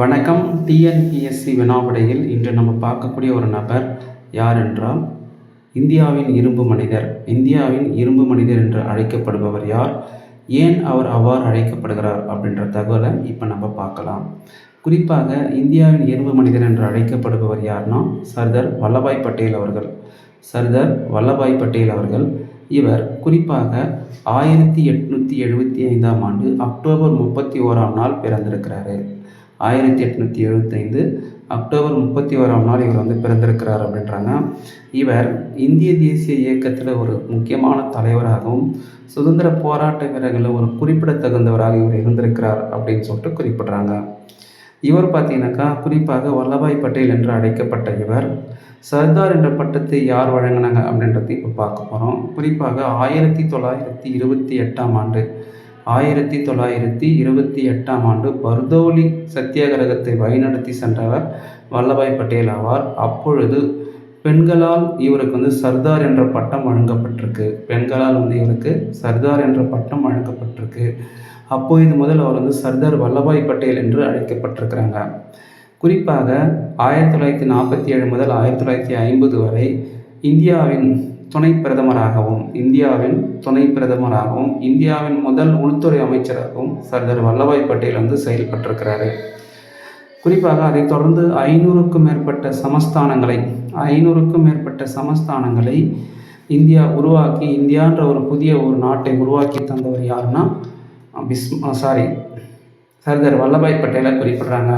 வணக்கம். டிஎன்பிஎஸ்சி வினாவிடையில் இன்று நம்ம பார்க்கக்கூடிய ஒரு நபர் யார் என்றால் இந்தியாவின் இரும்பு மனிதர். இந்தியாவின் இரும்பு மனிதர் என்று அழைக்கப்படுபவர் யார்? ஏன் அவர் அவ்வாறு அழைக்கப்படுகிறார் அப்படின்ற தகவலை இப்போ நம்ம பார்க்கலாம். குறிப்பாக இந்தியாவின் இரும்பு மனிதர் என்று அழைக்கப்படுபவர் யார்னா சர்தார் வல்லபாய் பட்டேல் அவர்கள். சர்தார் வல்லபாய் பட்டேல் அவர்கள். இவர் குறிப்பாக ஆயிரத்தி எட்நூற்றி எழுபத்தி ஐந்தாம் ஆண்டு அக்டோபர் முப்பத்தி ஓராம் நாள் பிறந்திருக்கிறாரு. ஆயிரத்தி எட்நூற்றி எழுபத்தைந்து அக்டோபர் முப்பத்தி ஓராம் நாள் இவர் வந்து பிறந்திருக்கிறார் அப்படின்றாங்க. இவர் இந்திய தேசிய இயக்கத்தில் ஒரு முக்கியமான தலைவராகவும் சுதந்திர போராட்ட வீரர்களில் ஒரு குறிப்பிடத்தகுந்தவராக இவர் இருந்திருக்கிறார் அப்படின்னு சொல்லிட்டு குறிப்பிட்றாங்க. இவர் பார்த்தீங்கன்னாக்கா குறிப்பாக வல்லபாய் பட்டேல் என்று அழைக்கப்பட்ட இவர் சர்தார் என்ற பட்டத்தை யார் வழங்கினாங்க அப்படின்றத இப்போ பார்க்க போகிறோம் குறிப்பாக ஆயிரத்தி தொள்ளாயிரத்தி இருபத்தி எட்டாம் ஆண்டு ஆயிரத்தி தொள்ளாயிரத்தி இருபத்தி எட்டாம் ஆண்டு பர்தோலி சத்தியாகிரகத்தை வழிநடத்தி சென்றவர் வல்லபாய் பட்டேல் ஆவார். அப்பொழுது பெண்களால் இவருக்கு வந்து சர்தார் என்ற பட்டம் வழங்கப்பட்டிருக்கு. பெண்களால் வந்து இவருக்கு சர்தார் என்ற பட்டம் வழங்கப்பட்டிருக்கு. அப்போது முதல் அவர் வந்து சர்தார் வல்லபாய் பட்டேல் என்று அழைக்கப்பட்டிருக்கிறாங்க. குறிப்பாக ஆயிரத்தி தொள்ளாயிரத்தி நாற்பத்தி ஏழு முதல் ஆயிரத்தி தொள்ளாயிரத்தி ஐம்பது வரை இந்தியாவின் துணை பிரதமராகவும் இந்தியாவின் துணை பிரதமராகவும் இந்தியாவின் முதல் உள்துறை அமைச்சராகவும் சர்தார் வல்லபாய் பட்டேல் வந்து செயல்பட்டிருக்கிறாரு. குறிப்பாக அதைத் தொடர்ந்து ஐநூறுக்கும் மேற்பட்ட சமஸ்தானங்களை ஐநூறுக்கும் மேற்பட்ட சமஸ்தானங்களை இந்தியா உருவாக்கி இந்தியான்ற ஒரு புதிய ஒரு நாட்டை உருவாக்கி தந்தவர் யாருன்னா பிஸ் சாரி சர்தார் வல்லபாய் பட்டேலை குறிப்பிடுறாங்க.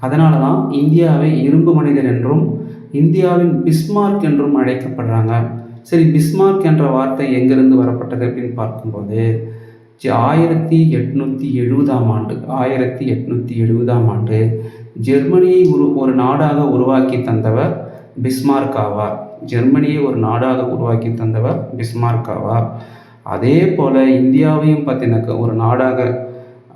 அதனால தான் இந்தியாவை இரும்பு மனிதன் என்றும் இந்தியாவின் பிஸ்மார்க் என்றும் அழைக்கப்படுறாங்க. சரி பிஸ்மார்க் என்ற வார்த்தை எங்கிருந்து வரப்பட்டது அப்படின்னு பார்க்கும்போது ஆயிரத்தி எட்நூற்றி எழுபதாம் ஆண்டு ஆயிரத்தி எட்நூற்றி எழுபதாம் ஆண்டு ஜெர்மனியை உரு ஒரு நாடாக உருவாக்கி தந்தவர் பிஸ்மார்க் ஆவார். ஜெர்மனியை ஒரு நாடாக உருவாக்கி தந்தவர் பிஸ்மார்க் ஆவார். அதே போல் இந்தியாவையும் பார்த்தீங்கன்னாக்க ஒரு நாடாக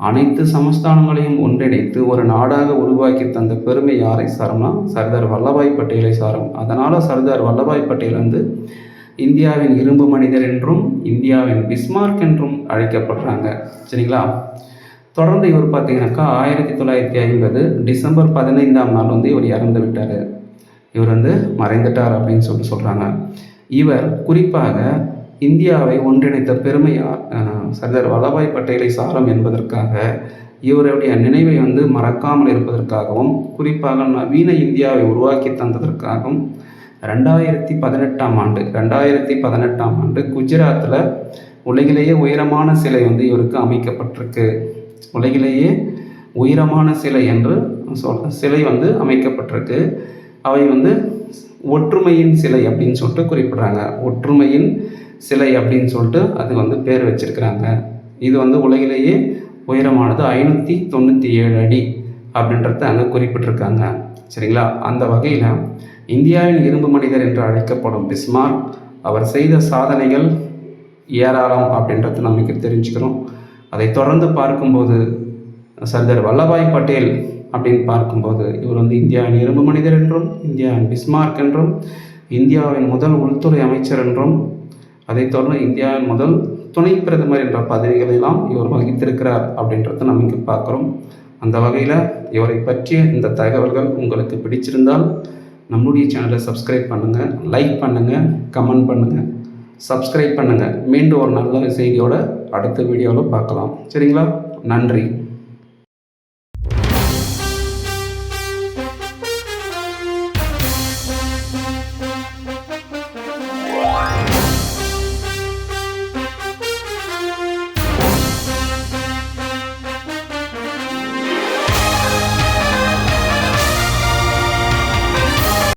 அனைத்து சமஸ்தானங்களையும் ஒன்றிணைத்து ஒரு நாடாக உருவாக்கி தந்த பெருமை யாரை சாரும்னா சர்தார் வல்லபாய் பட்டேலை சாரும். அதனால் சர்தார் வல்லபாய் பட்டேல் வந்து இந்தியாவின் இரும்பு மனிதர் என்றும் இந்தியாவின் பிஸ்மார்க் என்றும் அழைக்கப்படுறாங்க. சரிங்களா? தொடர்ந்து இவர் பார்த்தீங்கன்னாக்கா ஆயிரத்தி தொள்ளாயிரத்தி ஐம்பது டிசம்பர் பதினைந்தாம் நாள் வந்து இவர் இறந்து விட்டார். இவர் வந்து மறைந்துட்டார் அப்படின்னு சொல்லிட்டு சொல்கிறாங்க இவர் குறிப்பாக இந்தியாவை ஒன்றிணைத்த பெருமையார் சர்தார் வல்லபாய் பட்டேலை சாரம் என்பதற்காக இவருடைய நினைவை வந்து மறக்காமல் இருப்பதற்காகவும் குறிப்பாக நவீன இந்தியாவை உருவாக்கி தந்ததற்காகவும் ரெண்டாயிரத்தி பதினெட்டாம் ஆண்டு ரெண்டாயிரத்தி பதினெட்டாம் ஆண்டு குஜராத்தில் உலகிலேயே உயரமான சிலை வந்து இவருக்கு அமைக்கப்பட்டிருக்கு. உலகிலேயே உயரமான சிலை என்று சொல் சிலை வந்து அமைக்கப்பட்டிருக்கு. அவை வந்து ஒற்றுமையின் சிலை அப்படின்னு சொல்லிட்டு குறிப்பிட்றாங்க. ஒற்றுமையின் சிலை அப்படின்னு சொல்லிட்டு அது வந்து பேர் வச்சிருக்கிறாங்க. இது வந்து உலகிலேயே உயரமானது ஐநூற்றி தொண்ணூற்றி ஏழு அடி அப்படின்றத அங்கே குறிப்பிட்டிருக்காங்க. சரிங்களா? அந்த வகையில் இந்தியாவின் இரும்பு மனிதர் என்று அழைக்கப்படும் பிஸ்மார்க் அவர் செய்த சாதனைகள் ஏராளம் அப்படின்றத நமக்கு தெரிஞ்சுக்கிறோம் அதை தொடர்ந்து பார்க்கும்போது சர்தார் வல்லபாய் பட்டேல் அப்படின்னு பார்க்கும்போது இவர் வந்து இந்தியாவின் இரும்பு மனிதர் என்றும் இந்தியாவின் பிஸ்மார்க் என்றும் இந்தியாவின் முதல் உள்துறை அமைச்சர் என்றும் அதைத் தொடர்ந்து இந்தியாவின் முதல் துணை பிரதமர் என்ற பதவிகளெல்லாம் இவர் வகித்திருக்கிறார் அப்படின்றத நம்ம இங்கே பார்க்குறோம். அந்த வகையில் இவரை பற்றிய இந்த தகவல்கள் உங்களுக்கு பிடிச்சிருந்தால் நம்முடைய சேனலை சப்ஸ்கிரைப் பண்ணுங்கள் லைக் பண்ணுங்கள் கமெண்ட் பண்ணுங்கள் சப்ஸ்கிரைப் பண்ணுங்கள் மீண்டும் ஒரு நல்ல செய்தியோட அடுத்த வீடியோவில் பார்க்கலாம். சரிங்களா? நன்றி.